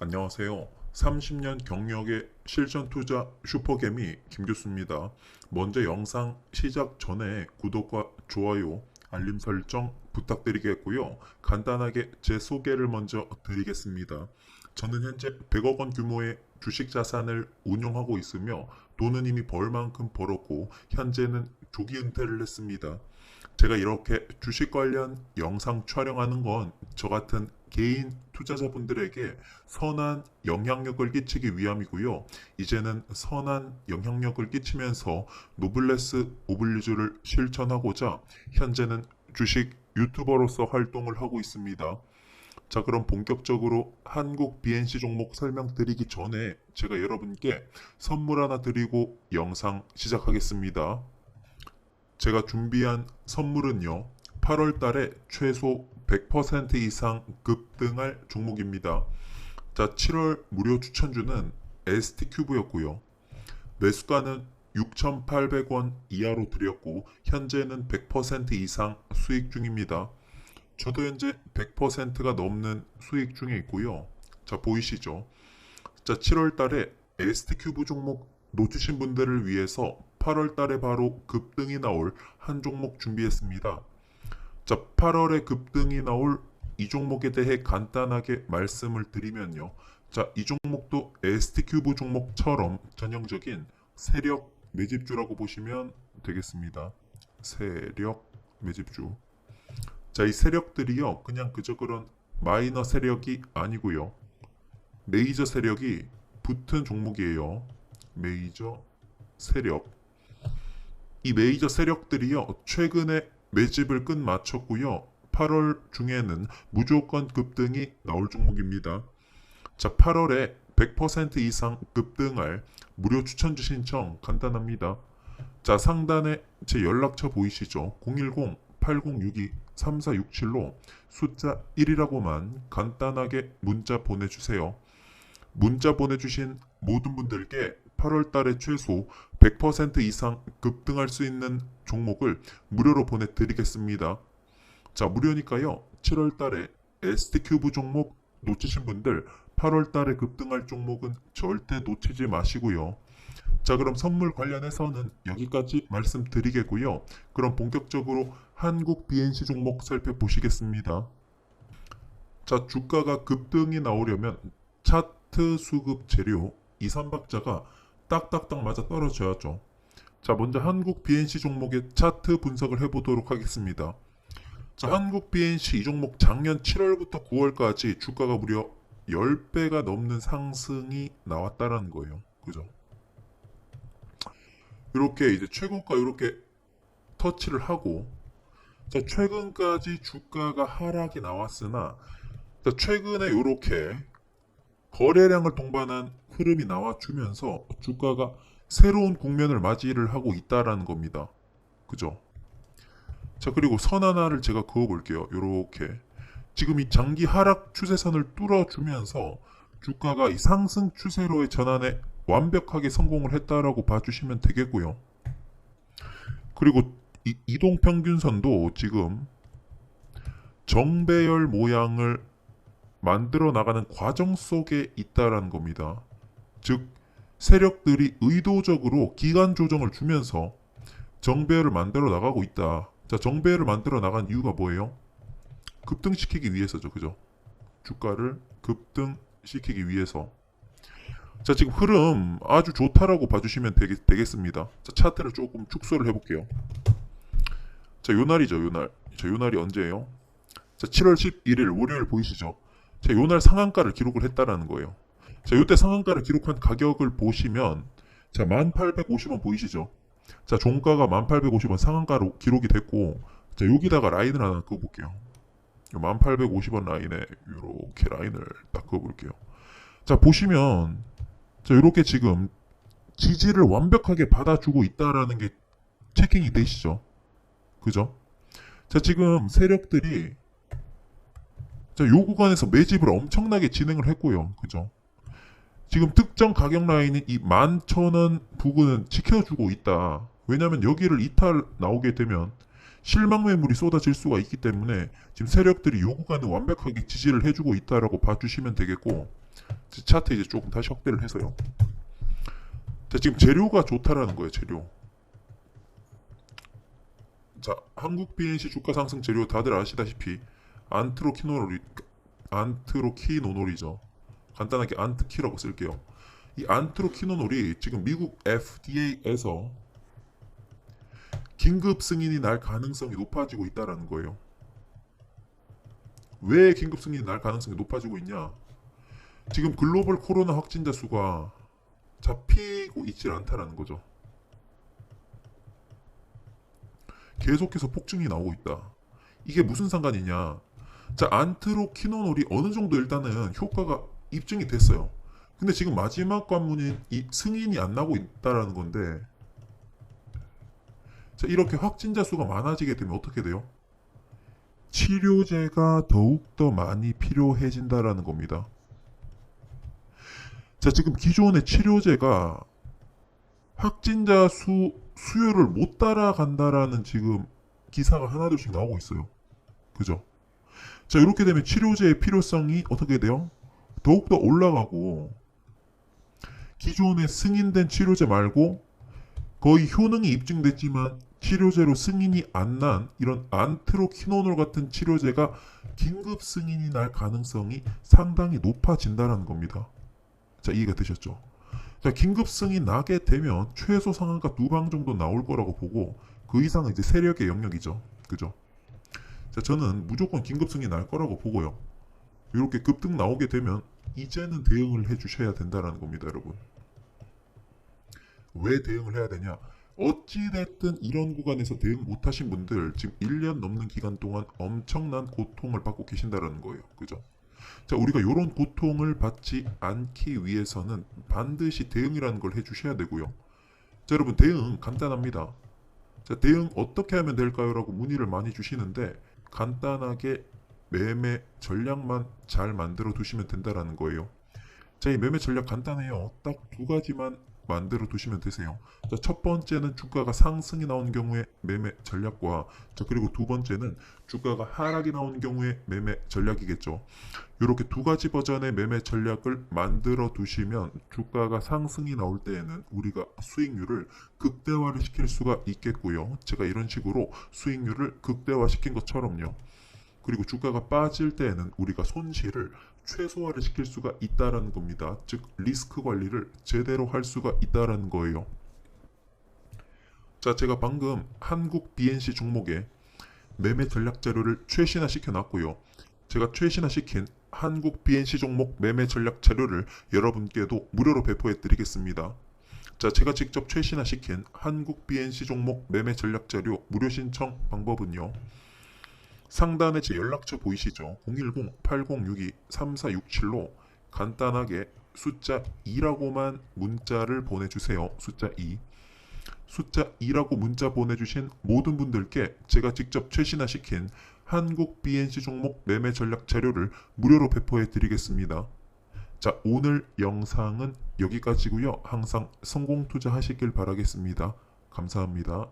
안녕하세요. 30년 경력의 실전 투자 슈퍼개미 김 교수입니다. 먼저 영상 시작 전에 구독과 좋아요, 알림 설정 부탁드리겠고요. 간단하게 제 소개를 먼저 드리겠습니다. 저는 현재 100억 원 규모의 주식 자산을 운용하고 있으며 돈은 이미 벌 만큼 벌었고 현재는 조기 은퇴를 했습니다. 제가 이렇게 주식 관련 영상 촬영하는 건 저 같은 개인 투자자분들에게 선한 영향력을 끼치기 위함이고요. 이제는 선한 영향력을 끼치면서 노블레스 오블리주를 실천하고자 현재는 주식 유튜버로서 활동을 하고 있습니다. 자, 그럼 본격적으로 한국 BNC 종목 설명드리기 전에 제가 여러분께 선물 하나 드리고 영상 시작하겠습니다. 제가 준비한 선물은요. 8월 달에 최소 100% 이상 급등할 종목입니다. 자, 7월 무료 추천주는 ST큐브였고요. 매수가는 6,800원 이하로 드렸고 현재는 100% 이상 수익 중입니다. 저도 현재 100%가 넘는 수익 중에 있고요. 자, 보이시죠? 자, 7월 달에 ST큐브 종목 놓치신 분들을 위해서 8월 달에 바로 급등이 나올 한 종목 준비했습니다. 자, 8월에 급등이 나올 이 종목에 대해 간단하게 말씀을 드리면요. 자, 이 종목도 ST큐브 종목처럼 전형적인 세력 매집주라고 보시면 되겠습니다. 세력 매집주. 자, 이 세력들이요. 그냥 그저 그런 마이너 세력이 아니고요. 메이저 세력이 붙은 종목이에요. 메이저 세력. 이 메이저 세력들이요. 최근에 매집을 끝마쳤고요. 8월 중에는 무조건 급등이 나올 종목입니다. 자, 8월에 100% 이상 급등할 무료 추천 주 신청 간단합니다. 자, 상단에 제 연락처 보이시죠? 010-8062-3467로 숫자 1이라고만 간단하게 문자 보내주세요. 문자 보내주신 모든 분들께 8월 달에 최소 100% 이상 급등할 수 있는 종목을 무료로 보내드리겠습니다. 자, 무료니까요. 7월 달에 ST큐브 종목 놓치신 분들 8월 달에 급등할 종목은 절대 놓치지 마시고요. 자, 그럼 선물 관련해서는 여기까지 말씀드리겠고요. 그럼 본격적으로 한국 BNC 종목 살펴보시겠습니다. 자, 주가가 급등이 나오려면 차트 수급 재료 2, 3박자가 딱딱딱 맞아 떨어져야죠. 자, 먼저 한국 BNC 종목의 차트 분석을 해보도록 하겠습니다. 자, 한국 BNC 이 종목 작년 7월부터 9월까지 주가가 무려 10배가 넘는 상승이 나왔다라는 거예요. 그죠? 이렇게 이제 최고가 이렇게 터치를 하고 자, 최근까지 주가가 하락이 나왔으나 자, 최근에 이렇게 거래량을 동반한 흐름이 나와주면서 주가가 새로운 국면을 맞이를 하고 있다라는 겁니다. 그죠? 자, 그리고 선 하나를 제가 그어볼게요. 요렇게. 지금 이 장기 하락 추세선을 뚫어주면서 주가가 이 상승 추세로의 전환에 완벽하게 성공을 했다라고 봐주시면 되겠고요. 그리고 이 이동 평균선도 지금 정배열 모양을 만들어 나가는 과정 속에 있다라는 겁니다. 즉 세력들이 의도적으로 기간 조정을 주면서 정배열을 만들어 나가고 있다. 자, 정배열을 만들어 나간 이유가 뭐예요? 급등시키기 위해서죠. 그죠? 주가를 급등시키기 위해서. 자, 지금 흐름 아주 좋다라고 봐주시면 되겠, 되겠습니다. 자, 차트를 조금 축소를 해볼게요. 자, 요 날이죠, 요 날. 자, 요 날이 언제예요? 자, 7월 11일 월요일 보이시죠? 자, 요 날 상한가를 기록을 했다라는 거예요. 자, 요때 상한가를 기록한 가격을 보시면 자, 1850원 보이시죠? 자, 종가가 1850원 상한가로 기록이 됐고 자, 여기다가 라인을 하나 그어 볼게요. 1850원 라인에 이렇게 라인을 딱 그어 볼게요. 자, 보시면 자, 이렇게 지금 지지를 완벽하게 받아주고 있다라는 게 체킹이 되시죠? 그죠? 자, 지금 세력들이 자, 요 구간에서 매집을 엄청나게 진행을 했고요. 그죠? 지금 특정 가격 라인이 이 11,000원 부근은 지켜주고 있다. 왜냐면 여기를 이탈 나오게 되면 실망 매물이 쏟아질 수가 있기 때문에 지금 세력들이 요 구간을 완벽하게 지지를 해주고 있다라고 봐주시면 되겠고 차트 이제 조금 다시 확대를 해서요. 자, 지금 재료가 좋다라는 거예요, 재료. 자, 한국 BNC 주가 상승 재료 다들 아시다시피 안트로키노놀이 안트로키노놀이죠. 간단하게 안트키라고 쓸게요. 이 안트로키노놀이 지금 미국 FDA에서 긴급 승인이 날 가능성이 높아지고 있다라는 거예요. 왜 긴급 승인이 날 가능성이 높아지고 있냐? 지금 글로벌 코로나 확진자 수가 잡히고 있질 않다라는 거죠. 계속해서 폭증이 나오고 있다. 이게 무슨 상관이냐? 자, 안트로키노놀이 어느 정도 일단은 효과가 입증이 됐어요. 근데 지금 마지막 관문인 이 승인이 안 나고 있다라는 건데, 자, 이렇게 확진자 수가 많아지게 되면 어떻게 돼요? 치료제가 더욱더 많이 필요해진다라는 겁니다. 자, 지금 기존의 치료제가 확진자 수, 수요를 못 따라간다라는 지금 기사가 하나둘씩 나오고 있어요. 그죠? 자, 이렇게 되면 치료제의 필요성이 어떻게 돼요? 더욱더 올라가고, 기존에 승인된 치료제 말고, 거의 효능이 입증됐지만, 치료제로 승인이 안 난 이런 안트로키노놀 같은 치료제가 긴급 승인이 날 가능성이 상당히 높아진다는 겁니다. 자, 이해가 되셨죠? 자, 긴급 승인 나게 되면 최소 상한가 두 방 정도 나올 거라고 보고 그 이상은 이제 세력의 영역이죠. 그죠? 자, 저는 무조건 긴급 승인 날 거라고 보고요. 이렇게 급등 나오게 되면 이제는 대응을 해 주셔야 된다는 겁니다, 여러분. 왜 대응을 해야 되냐? 어찌됐든 이런 구간에서 대응 못하신 분들 지금 1년 넘는 기간 동안 엄청난 고통을 받고 계신다는 거예요. 그죠? 자, 우리가 이런 고통을 받지 않기 위해서는 반드시 대응이라는 걸 해주셔야 되고요. 자, 여러분 대응 간단합니다. 자, 대응 어떻게 하면 될까요? 라고 문의를 많이 주시는데 간단하게 매매 전략만 잘 만들어 두시면 된다라는 거예요. 자, 이 매매 전략 간단해요. 딱 두 가지만 만들어 두시면 되세요. 자, 첫 번째는 주가가 상승이 나온 경우에 매매 전략과 자, 그리고 두 번째는 주가가 하락이 나온 경우에 매매 전략이겠죠. 이렇게 두 가지 버전의 매매 전략을 만들어 두시면 주가가 상승이 나올 때에는 우리가 수익률을 극대화를 시킬 수가 있겠고요. 제가 이런 식으로 수익률을 극대화 시킨 것처럼요. 그리고 주가가 빠질 때에는 우리가 손실을 최소화를 시킬 수가 있다라는 겁니다. 즉 리스크 관리를 제대로 할 수가 있다라는 거예요. 자, 제가 방금 한국 BNC 종목에 매매 전략 자료를 최신화 시켜 놨고요. 제가 최신화 시킨 한국 BNC 종목 매매 전략 자료를 여러분께도 무료로 배포해 드리겠습니다. 자, 제가 직접 최신화 시킨 한국 BNC 종목 매매 전략 자료 무료 신청 방법은요. 상단에 제 연락처 보이시죠? 010-8062-3467로 간단하게 숫자 2라고만 문자를 보내주세요. 숫자 2. 숫자 2라고 문자 보내주신 모든 분들께 제가 직접 최신화 시킨 한국 BNC 종목 매매 전략 자료를 무료로 배포해 드리겠습니다. 자, 오늘 영상은 여기까지고요. 항상 성공 투자하시길 바라겠습니다. 감사합니다.